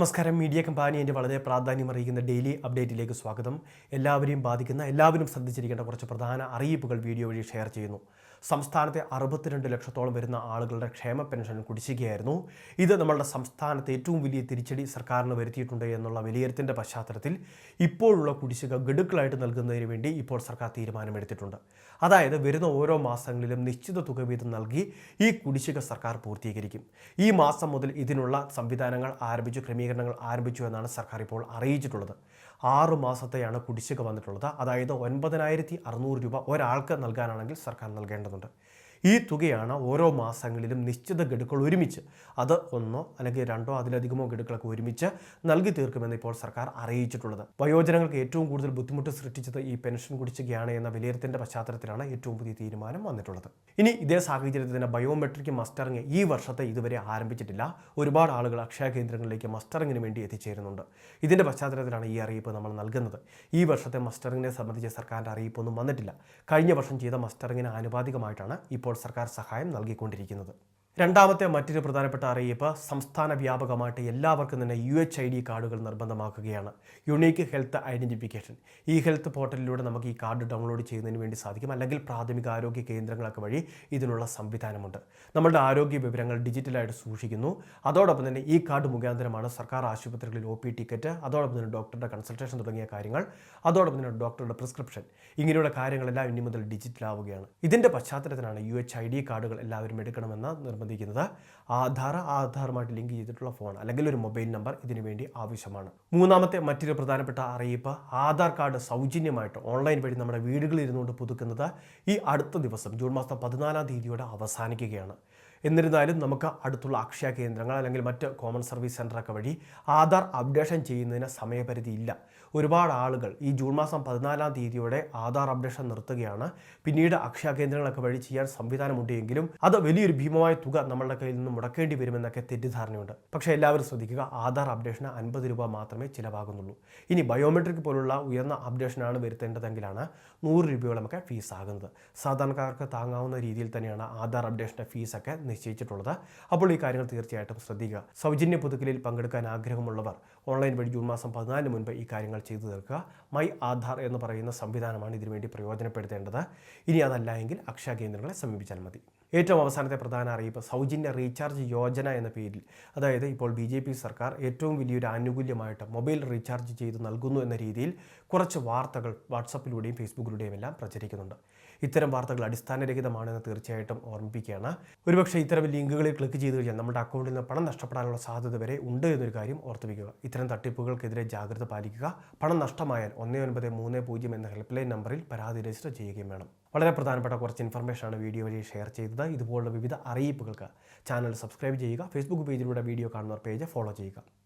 നമസ്കാരം. മീഡിയ കമ്പാനി എന്റെ വളരെ പ്രാധാന്യം അറിയിക്കുന്ന ഡെയിലി അപ്ഡേറ്റിലേക്ക് സ്വാഗതം. എല്ലാവരെയും ബാധിക്കുന്ന എല്ലാവരും ശ്രദ്ധിച്ചിരിക്കേണ്ട കുറച്ച് പ്രധാന അറിയിപ്പുകൾ വീഡിയോ വഴി ഷെയർ ചെയ്യുന്നു. സംസ്ഥാനത്തെ അറുപത്തിരണ്ട് ലക്ഷത്തോളം വരുന്ന ആളുകളുടെ ക്ഷേമ പെൻഷൻ കുടിശ്ശികയായിരുന്നു. ഇത് നമ്മളുടെ സംസ്ഥാനത്ത് ഏറ്റവും വലിയ തിരിച്ചടി സർക്കാരിന് വരുത്തിയിട്ടുണ്ട് എന്നുള്ള വിലയിരുത്തിന്റെ പശ്ചാത്തലത്തിൽ ഇപ്പോഴുള്ള കുടിശ്ശിക ഗഡുക്കളായിട്ട് നൽകുന്നതിന് വേണ്ടി ഇപ്പോൾ സർക്കാർ തീരുമാനമെടുത്തിട്ടുണ്ട്. അതായത് വരുന്ന ഓരോ മാസങ്ങളിലും നിശ്ചിത തുക വീതം നൽകി ഈ കുടിശ്ശിക സർക്കാർ പൂർത്തീകരിക്കും. ഈ മാസം മുതൽ ഇതിനുള്ള സംവിധാനങ്ങൾ ആരംഭിച്ചു ക്രമീകരണങ്ങൾ ആരംഭിച്ചു എന്നാണ് സർക്കാർ ഇപ്പോൾ അറിയിച്ചിട്ടുള്ളത്. ആറ് മാസത്തെയാണ് കുടിശ്ശിക വന്നിട്ടുള്ളത്. അതായത് ഒൻപതിനായിരത്തി അറുന്നൂറ് രൂപ ഒരാൾക്ക് നൽകാനാണെങ്കിൽ സർക്കാർ നൽകേണ്ടതുണ്ട്. ഈ തുകയാണ് ഓരോ മാസങ്ങളിലും നിശ്ചിത ഗഡുക്കൾ ഒരുമിച്ച് അത് ഒന്നോ അല്ലെങ്കിൽ രണ്ടോ അതിലധികമോ ഗഡുക്കളൊക്കെ ഒരുമിച്ച് നൽകി തീർക്കുമെന്ന് ഇപ്പോൾ സർക്കാർ അറിയിച്ചിട്ടുള്ളത്. വയോജനങ്ങൾക്ക് ഏറ്റവും കൂടുതൽ ബുദ്ധിമുട്ട് സൃഷ്ടിച്ചത് ഈ പെൻഷൻ കുടിശ്ശികയാണ് എന്ന വിലയിരുത്തലിന്റെ പശ്ചാത്തലത്തിലാണ് ഏറ്റവും പുതിയ തീരുമാനം വന്നിട്ടുള്ളത്. ഇനി ഇതേ സാഹചര്യത്തിൽ തന്നെ ബയോമെട്രിക് മസ്റ്ററിങ് ഈ വർഷത്തെ ഇതുവരെ ആരംഭിച്ചിട്ടില്ല. ഒരുപാട് ആളുകൾ അക്ഷയ കേന്ദ്രങ്ങളിലേക്ക് മസ്റ്ററിങ്ങിന് വേണ്ടി എത്തിച്ചേരുന്നുണ്ട്. ഇതിന്റെ പശ്ചാത്തലത്തിലാണ് ഈ അറിയിപ്പ് നമ്മൾ നൽകുന്നത്. ഈ വർഷത്തെ മസ്റ്ററിങ്ങിനെ സംബന്ധിച്ച് സർക്കാരിന്റെ അറിയിപ്പൊന്നും വന്നിട്ടില്ല. കഴിഞ്ഞ വർഷം ചെയ്ത മസ്റ്ററിങ്ങിന് ആനുപാതികമായിട്ടാണ് ഇപ്പോൾ സർക്കാർ സഹായം നൽകിക്കൊണ്ടിരിക്കുന്നത്. രണ്ടാമത്തെ മറ്റൊരു പ്രധാനപ്പെട്ട അറിയിപ്പ് സംസ്ഥാന വ്യാപകമായിട്ട് എല്ലാവർക്കും തന്നെ യു എച്ച് ഐ ഡി കാർഡുകൾ നിർബന്ധമാക്കുകയാണ്. യുണീക്ക് ഹെൽത്ത് ഐഡന്റിഫിക്കേഷൻ ഈ ഹെൽത്ത് പോർട്ടലിലൂടെ നമുക്ക് ഈ കാർഡ് ഡൗൺലോഡ് ചെയ്യുന്നതിന് വേണ്ടി സാധിക്കും. അല്ലെങ്കിൽ പ്രാഥമിക ആരോഗ്യ കേന്ദ്രങ്ങളൊക്കെ വഴി ഇതിനുള്ള സംവിധാനമുണ്ട്. നമ്മളുടെ ആരോഗ്യ വിവരങ്ങൾ ഡിജിറ്റലായിട്ട് സൂക്ഷിക്കുന്നു. അതോടൊപ്പം തന്നെ ഈ കാർഡ് മുഖാന്തരമാണ് സർക്കാർ ആശുപത്രികളിൽ ഒ പി ടിക്കറ്റ് അതോടൊപ്പം തന്നെ ഡോക്ടറുടെ കൺസൾട്ടേഷൻ തുടങ്ങിയ കാര്യങ്ങൾ അതോടൊപ്പം തന്നെ ഡോക്ടറുടെ പ്രിസ്ക്രിപ്ഷൻ ഇങ്ങനെയുള്ള കാര്യങ്ങളെല്ലാം ഇനി മുതൽ ഡിജിറ്റലാവുകയാണ്. ഇതിന്റെ പശ്ചാത്തലത്തിലാണ് യു എച്ച് ഐ ഡി കാർഡുകൾ എല്ലാവരും എടുക്കണമെന്ന് നിർബന്ധിക്കുന്നത് ആധാർ ആധാറുമായിട്ട് ലിങ്ക് ചെയ്തിട്ടുള്ള ഫോൺ അല്ലെങ്കിൽ ഒരു മൊബൈൽ നമ്പർ ഇതിനു വേണ്ടി ആവശ്യമാണ്. മൂന്നാമത്തെ മറ്റൊരു പ്രധാനപ്പെട്ട അറിയിപ്പ് ആധാർ കാർഡ് സൗജന്യമായിട്ട് ഓൺലൈൻ വഴി നമ്മുടെ വീടുകളിൽ ഇരുന്നുകൊണ്ട് പുതുക്കുന്നത് ഈ അടുത്ത ദിവസം ജൂൺ മാസം പതിനാലാം തീയതിയോടെ അവസാനിക്കുകയാണ്. എന്നിരുന്നാലും നമുക്ക് അടുത്തുള്ള അക്ഷയ കേന്ദ്രങ്ങൾ അല്ലെങ്കിൽ മറ്റ് കോമൺ സർവീസ് സെന്ററൊക്കെ വഴി ആധാർ അപ്ഡേഷൻ ചെയ്യുന്നതിന് സമയപരിധി ഇല്ല. ഒരുപാട് ആളുകൾ ഈ ജൂൺ മാസം പതിനാലാം തീയതിയോടെ ആധാർ അപ്ഡേഷൻ നിർത്തുകയാണ്. പിന്നീട് അക്ഷയ കേന്ദ്രങ്ങളൊക്കെ വഴി ചെയ്യാൻ സംവിധാനമുണ്ട് എങ്കിലും അത് വലിയൊരു ഭീമമായ തുക നമ്മളുടെ കയ്യിൽ നിന്ന് മുടക്കേണ്ടി വരുമെന്നൊക്കെ തെറ്റിദ്ധാരണയുണ്ട്. പക്ഷേ എല്ലാവരും ശ്രദ്ധിക്കുക ആധാർ അപ്ഡേഷന് അൻപത് രൂപ മാത്രമേ ചിലവാകുന്നുള്ളൂ. ഇനി ബയോമെട്രിക് പോലുള്ള ഉയർന്ന അപ്ഡേഷനാണ് വരുത്തേണ്ടതെങ്കിലാണ് നൂറ് രൂപയോളമൊക്കെ ഫീസ് ആകുന്നത്. സാധാരണക്കാർക്ക് താങ്ങാവുന്ന രീതിയിൽ തന്നെയാണ് ആധാർ അപ്ഡേഷന്റെ ഫീസൊക്കെ നിശ്ചയിച്ചിട്ടുള്ളത്. അപ്പോൾ ഈ കാര്യങ്ങൾ തീർച്ചയായിട്ടും ശ്രദ്ധിക്കുക. സൗജന്യ പുതുക്കലിൽ പങ്കെടുക്കാൻ ആഗ്രഹമുള്ളവർ ഓൺലൈൻ വഴി ജൂൺ മാസം പതിനാലിന് മുൻപ് ഈ കാര്യങ്ങൾ ചെയ്തു തീർക്കുക. മൈ ആധാർ എന്ന് പറയുന്ന സംവിധാനമാണ് ഇതിനുവേണ്ടി പ്രയോജനപ്പെടുത്തേണ്ടത്. ഇനി അതല്ല എങ്കിൽ അക്ഷയ കേന്ദ്രങ്ങളെ സമീപിച്ചാൽ മതി. ഏറ്റവും അവസാനത്തെ പ്രധാന അറിയിപ്പ് സൗജന്യ റീചാർജ് യോജന എന്ന പേരിൽ. അതായത് ഇപ്പോൾ ബി ജെ പി സർക്കാർ ഏറ്റവും വലിയൊരു ആനുകൂല്യമായിട്ട് മൊബൈൽ റീചാർജ് ചെയ്ത് നൽകുന്നു എന്ന രീതിയിൽ കുറച്ച് വാർത്തകൾ വാട്സപ്പിലൂടെയും ഫേസ്ബുക്കിലൂടെയും എല്ലാം പ്രചരിക്കുന്നുണ്ട്. ഇത്തരം വാർത്തകൾ അടിസ്ഥാനരഹിതമാണെന്ന് തീർച്ചയായിട്ടും ഓർമ്മിപ്പിക്കുകയാണ്. ഒരുപക്ഷെ ഇത്തരം ലിങ്കുകളിൽ ക്ലിക്ക് ചെയ്ത് കഴിഞ്ഞാൽ നമ്മുടെ അക്കൗണ്ടിൽ നിന്ന് പണം നഷ്ടപ്പെടാനുള്ള സാധ്യത വരെ ഉണ്ട് എന്നൊരു കാര്യം ഓർത്തുവയ്ക്കുക ഇത്തരം തട്ടിപ്പുകൾക്കെതിരെ ജാഗ്രത പാലിക്കുക. പണം നഷ്ടമായാൽ ഒന്ന് ഒൻപത് മൂന്ന് പൂജ്യം എന്ന ഹെൽപ്പ് ലൈൻ നമ്പറിൽ പരാതി രജിസ്റ്റർ ചെയ്യുകയും വേണം. വളരെ പ്രധാനപ്പെട്ട കുറച്ച് ഇൻഫർമേഷനാണ് വീഡിയോ വഴി ഷെയർ ചെയ്തത്. ഇതുപോലുള്ള വിവിധ അറിയിപ്പുകൾക്ക്. ചാനൽ സബ്സ്ക്രൈബ് ചെയ്യുക. ഫേസ്ബുക്ക് പേജിലൂടെ വീഡിയോ കാണുന്നവർ പേജ് ഫോളോ ചെയ്യുക.